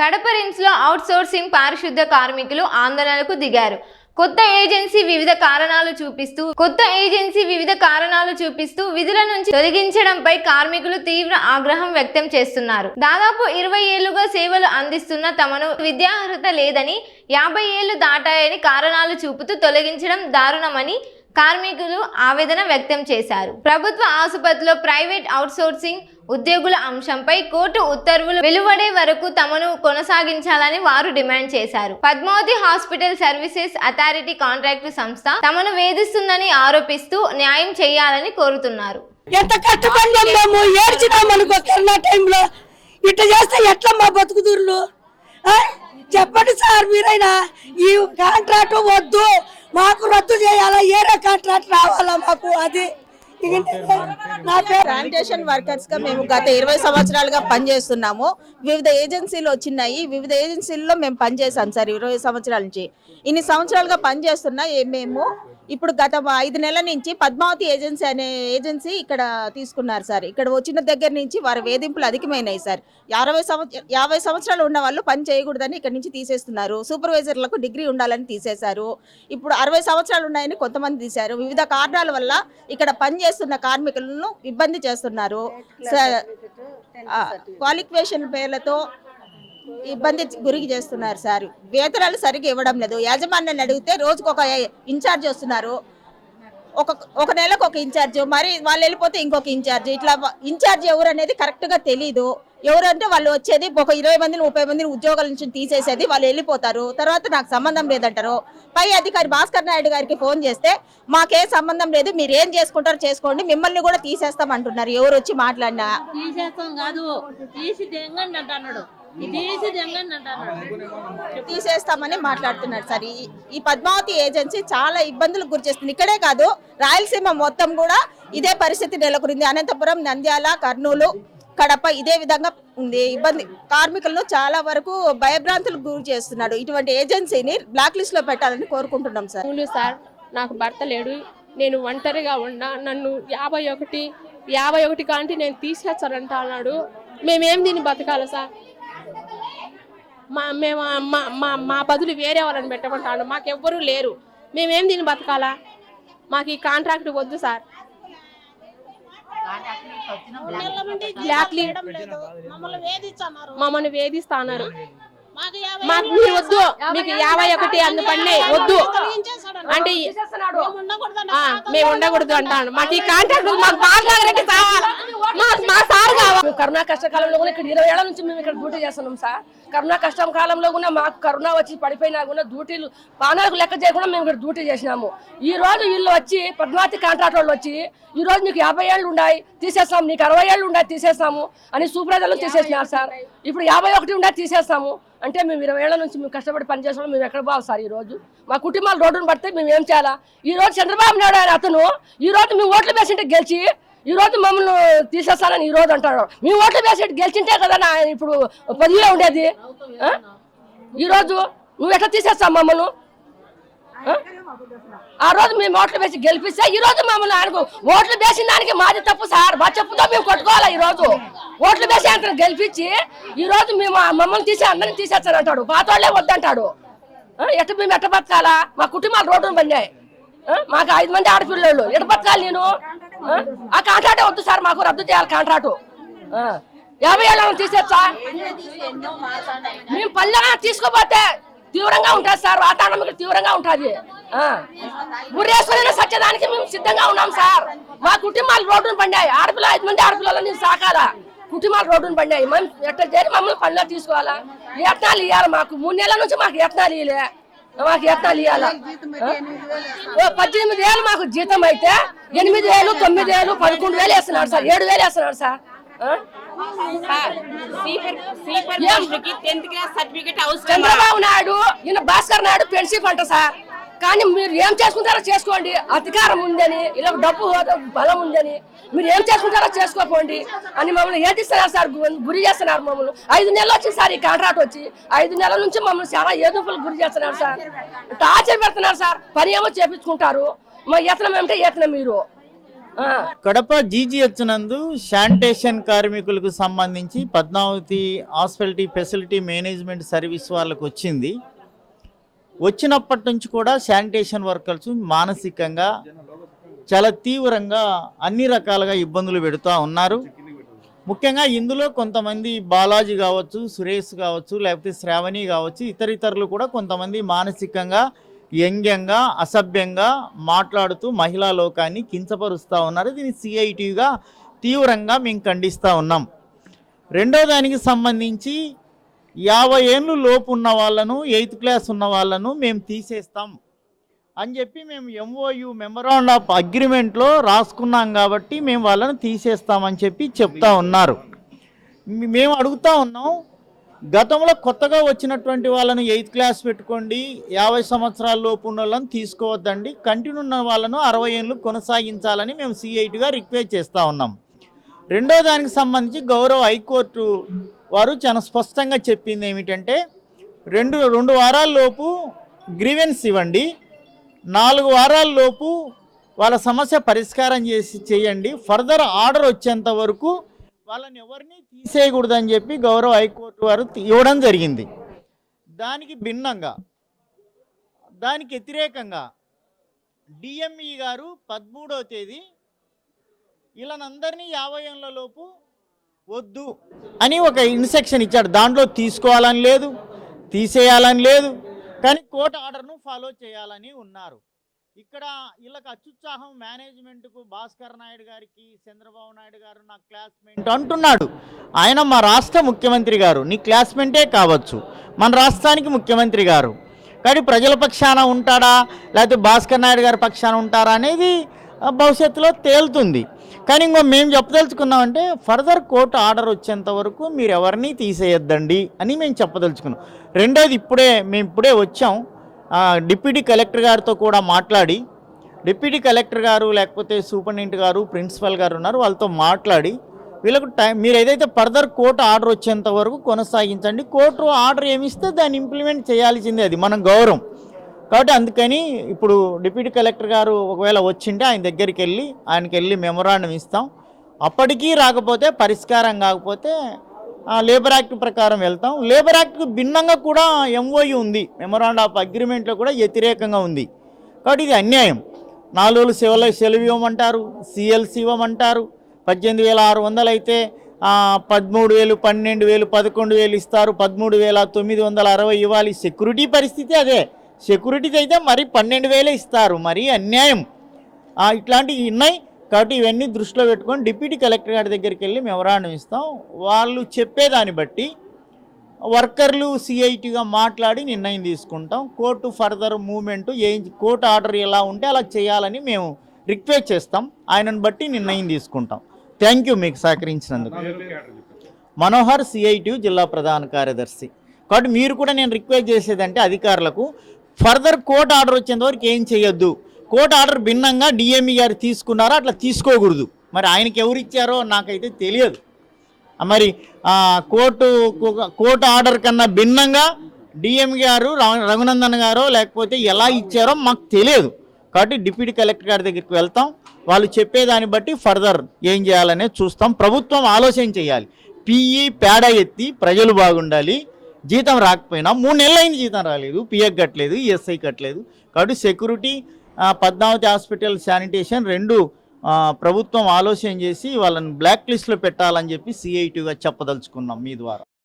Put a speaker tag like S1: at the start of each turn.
S1: Kadapa రిమ్స్లో out sourcing పారిశుద్ధ కార్మికులు ఆందోళనకు దిగారు. కొత్త ఏజెన్సీ వివిధ కారణాలు చూపిస్తూ కొత్త ఏజెన్సీ వివిధ కారణాలు చూపిస్తూ విధుల నుంచి తొలగించడంపై కార్మికులు తీవ్ర ఆగ్రహం వ్యక్తం చేస్తున్నారు. దాదాపు ఇరవై ఏళ్ళుగా సేవలు అందిస్తున్న తమను విద్యార్హత లేదని యాభై ఏళ్ళు దాటాయని కారణాలు చూపుతూ తొలగించడం దారుణమని కార్మికులు ఆవేదన వ్యక్తం చేశారు. ప్రభుత్వ ఆసుపత్రిలో ప్రైవేట్ అవుట్సోర్సింగ్ ఉద్యోగుల అంశంపై కోర్టు ఉత్తర్వులు వెలువడే వరకు తమను కొనసాగించాలని వారు డిమాండ్ చేశారు. Padmavati hospital services authority contract సంస్థ తమను వేధిస్తుందని ఆరోపిస్తూ న్యాయం చేయాలని కోరుతున్నారు.
S2: ఎంత కష్టపడినాం మేము ఏడ్చినాం అనుకో కరోనా టైంలో ఇట్లా చేస్తే ఎట్లా మా బతుకుదుర్లు? చెప్పండి సార్ మీరైనా ఈ కాంట్రాక్ట్ వద్దు మాకు రద్దు చేయాలా? ఏరే కాంట్రాక్ట్ రావాలా మాకు అది?
S3: శానిటేషన్ వర్కర్స్గా మేము గత ఇరవై సంవత్సరాలుగా పనిచేస్తున్నాము. వివిధ ఏజెన్సీలు వచ్చినాయి. వివిధ ఏజెన్సీల్లో మేము పనిచేసాం సార్ ఇరవై సంవత్సరాల నుంచి. ఇన్ని సంవత్సరాలుగా పనిచేస్తున్నా మేము ఇప్పుడు గత ఐదు నెలల నుంచి పద్మావతి ఏజెన్సీ అనే ఏజెన్సీ ఇక్కడ తీసుకున్నారు సార్. ఇక్కడ వచ్చిన దగ్గర నుంచి వారి వేధింపులు అధికమైనాయి సార్. అరవై సంవత్సర యాభై సంవత్సరాలు ఉన్న వాళ్ళు పని చేయకూడదని ఇక్కడ నుంచి తీసేస్తున్నారు. సూపర్వైజర్లకు డిగ్రీ ఉండాలని తీసేశారు. ఇప్పుడు అరవై సంవత్సరాలు ఉన్నాయని కొంతమంది తీశారు. వివిధ కారణాల వల్ల ఇక్కడ పనిచేస్తున్న కార్మికులను ఇబ్బంది చేస్తున్నారు. క్వాలిఫికేషన్ పేర్లతో ఇబ్బంది గురికి చేస్తున్నారు సార్. వేతనాలు సరిగ్గా ఇవ్వడం లేదు. యాజమాన్యాన్ని అడిగితే రోజుకు ఒక ఇన్ఛార్జ్ వస్తున్నారు. ఒక ఒక నెలకు ఒక ఇన్ఛార్జ్ మరి వాళ్ళు వెళ్ళిపోతే ఇంకొక ఇన్ఛార్జ్. ఇట్లా ఇన్ఛార్జ్ ఎవరు అనేది కరెక్ట్గా తెలీదు. ఎవరంటే వాళ్ళు వచ్చేది ఒక ఇరవై మందిని ముప్పై మందిని ఉద్యోగాల నుంచి తీసేసేది వాళ్ళు వెళ్ళిపోతారు. తర్వాత నాకు సంబంధం లేదంటారు. పై అధికారి భాస్కర్ నాయుడు గారికి ఫోన్ చేస్తే మాకే సంబంధం లేదు మీరు ఏం చేసుకుంటారో చేసుకోండి మిమ్మల్ని కూడా తీసేస్తాం అంటున్నారు. ఎవరు వచ్చి మాట్లాడినా?
S4: తీసేస్తాం కాదు. తీసి
S3: తీసేస్తామని మాట్లాడుతున్నారు సార్. ఈ ఈ పద్మావతి ఏజెన్సీ చాలా ఇబ్బందులకు గురి చేస్తుంది. ఇక్కడే కాదు రాయలసీమ మొత్తం కూడా ఇదే పరిస్థితి నెలకొంది అనంతపురం నంద్యాల కర్నూలు కడప ఇదే విధంగా ఉంది. ఇబ్బంది కార్మికులను చాలా వరకు భయభ్రాంతులకు గురి చేస్తున్నాడు. ఇటువంటి ఏజెన్సీని బ్లాక్ లిస్ట్లో పెట్టాలని కోరుకుంటున్నాం సార్.
S5: సార్ నాకు భర్త లేడు. నేను ఒంటరిగా ఉన్నా. నన్ను యాభై ఒకటి యాభై ఒకటి కాంటి నేను తీసేస్తానంట అన్నాడు. మేమేం దీన్ని బతకాలి సార్? మా మేము మా మా మా బదులు వేరే వాళ్ళని పెట్టమంటాడు. మాకెవ్వరూ లేరు. మేమేం దీన్ని బతకాలా? మాకు ఈ కాంట్రాక్ట్ వద్దు సార్.
S4: మమ్మల్ని
S5: వేధిస్తా అన్నారు.
S4: మాకు
S5: మీరు వద్దు. మీకు యాభై ఒకటి అందు పడినాయి. వద్దు. అంటే
S4: మేము
S5: ఉండకూడదు అంటాను మాకు ఈ కాంట్రాక్ట్ మాకు మాట్లాడడానికి కావాలి మా మా సార్ కావాలి.
S6: కరోనా కష్టకాలంలో కూడా ఇక్కడ ఇరవై ఏళ్ళ నుంచి మేము ఇక్కడ డ్యూటీ చేస్తున్నాం సార్. కరోనా కష్టం కాలంలో కూడా మాకు కరోనా వచ్చి పడిపోయినా కూడా డ్యూటీలు పానాలకు లెక్క చేయకుండా మేము ఇక్కడ డ్యూటీ చేసినాము. ఈ రోజు వీళ్ళు వచ్చి పద్మావతి కాంట్రాక్ట్ వాళ్ళు వచ్చి ఈ రోజు నీకు యాభై ఏళ్ళు ఉన్నాయి తీసేస్తాం నీకు అరవై ఏళ్ళు ఉన్నాయి తీసేస్తాము అని సూపర్వైజర్లు తీసేసినారు సార్. ఇప్పుడు యాభై ఒకటి ఉండే తీసేస్తాము. అంటే మేము ఇరవై ఏళ్ళ నుంచి మేము కష్టపడి పనిచేసాము మేము ఎక్కడ పోవాలి సార్ ఈ రోజు? మా కుటుంబాలు రోడ్డును పడితే మేము ఏం చేయాలా? ఈరోజు చంద్రబాబు నాయుడు ఆయన అతను ఈ రోజు మేము ఓట్లు వేసింటే గెలిచి ఈ రోజు మమ్మల్ని తీసేస్తానని ఈ రోజు అంటాడు. మీ ఓట్లు వేసి గెలిచింటే కదా నా ఇప్పుడు పదిలో ఉండేది? ఈరోజు నువ్వు ఎట్లా తీసేస్తావు మమ్మల్ని? ఆ? ఆ రోజు మేము ఓట్లు వేసి గెలిపిస్తే ఈ రోజు మమ్మల్ని ఆయనకు ఓట్లు వేసిన దానికి మాది తప్పు సార్. మా చెప్పుతో మేము కొట్టుకోవాలి ఈ రోజు? ఓట్లు వేసి అంత గెలిపించి ఈ రోజు మేము మమ్మల్ని తీసి అందరిని తీసేస్తానంటాడు పాత వాళ్ళే వద్దంటాడు. ఎట్ట మేము ఎట్ట బతకాలా? మా కుటుంబాలు రోడ్డు పడినాయి. మాకు ఐదు మంది ఆడపిల్లలు. ఎట్ట బతకాలి నేను? ఆ? కాంట్రాక్ట్ కాంట్రాక్టే వద్దు సార్ మాకు రద్దు చేయాలి కాంట్రాక్టు యాభై ఏళ్ళ తీసేస్తా? మేము పల్లె తీసుకోపోతే తీవ్రంగా ఉంటుంది సార్. వాతావరణం ఇక్కడ తీవ్రంగా ఉంటుంది. గురేశ్వరైన సత్యదానికి మేము సిద్ధంగా ఉన్నాం సార్. మా కుటుంబాలు రోడ్డును పండాయి ఆడపిల్ల ఐదు మంది ఆడపిల్లలు నేను సాకాల? కుటుంబాలు రోడ్డును పడినాయి. మేము ఎట్లా చేరి మమ్మల్ని పనిలో తీసుకోవాలా? యత్నాలు ఇవ్వాలి మాకు. మూడు నెలల నుంచి మాకు యత్నాలు ఇవ్వలే మాకు యత్నాలు ఇవ్వాలా ఓ పద్దెనిమిది వేలు మాకు జీతం అయితే ఎనిమిది వేలు తొమ్మిది వేలు పదకొండు వేలు వేస్తున్నాడు సార్. ఏడు వేలు వేస్తున్నాడు సార్? చంద్రబాబు నాయుడు ఈయన భాస్కర్ నాయుడు ఫ్రెండ్షిప్ అంట సార్. కానీ మీరు ఏం చేసుకుంటారో చేసుకోండి. అధికారం ఉందని ఇలా డబ్బు బలం ఉందని మీరు ఏం చేసుకుంటారో చేసుకోకండి అని మమ్మల్ని ఏదిస్తున్నారు సార్ గురి చేస్తున్నారు మమ్మల్ని. ఐదు నెలలు వచ్చింది సార్ ఈ కాంట్రాక్ట్ వచ్చి ఐదు నెలల నుంచి మమ్మల్ని చాలా ఏదోపులు గురి చేస్తున్నారు సార్. టార్చర్ పెడుతున్నారు సార్ పని ఏమో చేపించుకుంటారు. మా యత్నం ఏమిటో యత్నం మీరు.
S7: కడప జీజీహెచ్ నందు శానిటేషన్ కార్మికులకు సంబంధించి Padmavati hospital facility management service వాళ్ళకు వచ్చింది. వచ్చినప్పటి నుంచి కూడా శానిటేషన్ వర్కర్స్ మానసికంగా చాలా తీవ్రంగా అన్ని రకాలుగా ఇబ్బందులు పెడుతూ ఉన్నారు. ముఖ్యంగా ఇందులో కొంతమంది బాలాజీ కావచ్చు సురేష్ కావచ్చు లేకపోతే శ్రావణి కావచ్చు ఇతరితరులు కూడా కొంతమంది మానసికంగా వ్యంగ్యంగా అసభ్యంగా మాట్లాడుతూ మహిళా లోకాన్ని కించపరుస్తూ ఉన్నారు. దీన్ని సిఐటిగా తీవ్రంగా మేము ఖండిస్తూ ఉన్నాం. రెండో దానికి సంబంధించి యాభై ఏళ్ళు లోపు ఉన్న వాళ్ళను ఎయిత్ క్లాస్ ఉన్న వాళ్ళను మేము తీసేస్తాం. అని చెప్పి మేము ఎంఓయు మెమరాండ్ ఆఫ్ అగ్రిమెంట్లో రాసుకున్నాం కాబట్టి మేము వాళ్ళని తీసేస్తామని చెప్పి చెప్తా ఉన్నారు. మేము అడుగుతా ఉన్నాం గతంలో కొత్తగా వచ్చినటువంటి వాళ్ళను ఎయిత్ క్లాస్ పెట్టుకోండి యాభై సంవత్సరాల లోపు ఉన్న వాళ్ళని తీసుకోవద్దండి కంటిన్యూ ఉన్న వాళ్ళను అరవై ఏళ్ళు కొనసాగించాలని మేము సిఐటిగా రిక్వెస్ట్ చేస్తూ ఉన్నాం. రెండో దానికి సంబంధించి గౌరవ హైకోర్టు వారు చాలా స్పష్టంగా చెప్పింది ఏమిటంటే రెండు రెండు వారాల్లోపు గ్రీవెన్స్ ఇవ్వండి. నాలుగు వారాల్లోపు వాళ్ళ సమస్య పరిష్కారం చేసి చేయండి. ఫర్దర్ ఆర్డర్ వచ్చేంత వరకు వాళ్ళని ఎవరిని తీసేయకూడదని చెప్పి గౌరవ హైకోర్టు వారు ఇవ్వడం జరిగింది. దానికి భిన్నంగా దానికి వ్యతిరేకంగా డిఎంఈ గారు పదమూడవ తేదీ వీళ్ళనందరినీ యాభై ఏళ్ళ లోపు వద్దు అని ఒక ఇన్స్ట్రక్షన్ ఇచ్చాడు. దాంట్లో తీసుకోవాలని లేదు తీసేయాలని లేదు కానీ కోర్టు ఆర్డర్ను ఫాలో చేయాలని ఉన్నారు. ఇక్కడ వీళ్ళకి అత్యుత్సాహం మేనేజ్మెంట్కు భాస్కర్ నాయుడు గారికి చంద్రబాబు నాయుడు గారు నా క్లాస్మేట్ అంటున్నాడు. ఆయన మా రాష్ట్ర ముఖ్యమంత్రి గారు. నీ క్లాస్మేటే కావచ్చు. మన రాష్ట్రానికి ముఖ్యమంత్రి గారు. కానీ ప్రజల పక్షాన ఉంటాడా? లేకపోతే భాస్కర్ నాయుడు గారి పక్షాన ఉంటారా అనేది భవిష్యత్తులో తేలుతుంది. కానీ ఇంకో మేము చెప్పదలుచుకున్నామంటే ఫర్దర్ కోర్టు ఆర్డర్ వచ్చేంత వరకు మీరు ఎవరిని తీసేయొద్దండి అని మేము చెప్పదలుచుకున్నాం. రెండోది ఇప్పుడే మేము ఇప్పుడే వచ్చాం. డిప్యూటీ కలెక్టర్ గారితో కూడా మాట్లాడి డిప్యూటీ కలెక్టర్ గారు లేకపోతే సూపరింటెండెంట్ గారు ప్రిన్సిపల్ గారు ఉన్నారు వాళ్ళతో మాట్లాడి వీళ్ళకు టైం మీరు ఏదైతే ఫర్దర్ కోర్టు ఆర్డర్ వచ్చేంత వరకు కొనసాగించండి కోర్టు ఆర్డర్ ఏమిస్తే దాన్ని ఇంప్లిమెంట్ చేయాల్సిందే అది మన గౌరవం. కాబట్టి అందుకని ఇప్పుడు డిప్యూటీ కలెక్టర్ గారు ఒకవేళ వచ్చింటే ఆయన దగ్గరికి వెళ్ళి ఆయనకి వెళ్ళి మెమొరాండం ఇస్తాం. అప్పటికీ రాకపోతే పరిష్కారం కాకపోతే లేబర్ యాక్ట్ ప్రకారం వెళ్తాం. లేబర్ యాక్ట్కు భిన్నంగా కూడా ఎంఓయు ఉంది. మెమొరాండం ఆఫ్ అగ్రిమెంట్లో కూడా వ్యతిరేకంగా ఉంది. కాబట్టి ఇది అన్యాయం. నాలుగు రోజులు సెలవు సెలవు ఇవ్వమంటారు సిఎల్సి ఇవ్వమంటారు. పద్దెనిమిది వేల ఆరు వందలు అయితే పదమూడు వేలు పన్నెండు వేలు పదకొండు వేలు ఇస్తారు. పదమూడు వేల తొమ్మిది వందల అరవై ఇవ్వాలి. సెక్యూరిటీ పరిస్థితి అదే. సెక్యూరిటీస్ అయితే మరి పన్నెండు వేలే ఇస్తారు. మరి అన్యాయం. ఇట్లాంటివి ఉన్నాయి. కాబట్టి ఇవన్నీ దృష్టిలో పెట్టుకొని డిప్యూటీ కలెక్టర్ గారి దగ్గరికి వెళ్ళి మెమరాండం ఇస్తాం. వాళ్ళు చెప్పేదాన్ని బట్టి వర్కర్లు సిఐటిగా మాట్లాడి నిర్ణయం తీసుకుంటాం. కోర్టు ఫర్దర్ మూమెంట్ ఏ కోర్టు ఆర్డర్ ఎలా ఉంటే అలా చేయాలని మేము రిక్వెస్ట్ చేస్తాం. ఆయనను బట్టి నిర్ణయం తీసుకుంటాం. థ్యాంక్ యూ మీకు సహకరించినందుకు. మనోహర్ సిఐటి జిల్లా ప్రధాన కార్యదర్శి. కాబట్టి మీరు కూడా నేను రిక్వెస్ట్ చేసేదంటే అధికారులకు ఫర్దర్ కోర్టు ఆర్డర్ వచ్చేంత వరకు ఏం చేయొద్దు. కోర్టు ఆర్డర్ భిన్నంగా డిఎంఈ గారు తీసుకున్నారో అట్లా తీసుకోకూడదు. మరి ఆయనకి ఎవరు ఇచ్చారో నాకైతే తెలియదు. మరి కోర్టు కోర్టు ఆర్డర్ కన్నా భిన్నంగా డిఎం గారు రఘునందన్ గారో లేకపోతే ఎలా ఇచ్చారో మాకు తెలియదు. కాబట్టి డిప్యూటీ కలెక్టర్ గారి దగ్గరికి వెళ్తాం. వాళ్ళు చెప్పేదాన్ని బట్టి ఫర్దర్ ఏం చేయాలనేది చూస్తాం. ప్రభుత్వం ఆలోచన చేయాలి. పిఈ పేడ ఎత్తి ప్రజలు బాగుండాలి. జీతం రాకపోయినా మూడు నెలలు అయింది జీతం రాలేదు పిఎఫ్ కట్టలేదు ఈఎస్ఐ కట్టలేదు. కాబట్టి సెక్యూరిటీ పద్మావతి హాస్పిటల్ శానిటేషన్ రెండు ప్రభుత్వం ఆలోచన చేసి వాళ్ళని బ్లాక్ లిస్ట్లో పెట్టాలని చెప్పి సిఐటిగా చెప్పదలుచుకున్నాం మీ ద్వారా.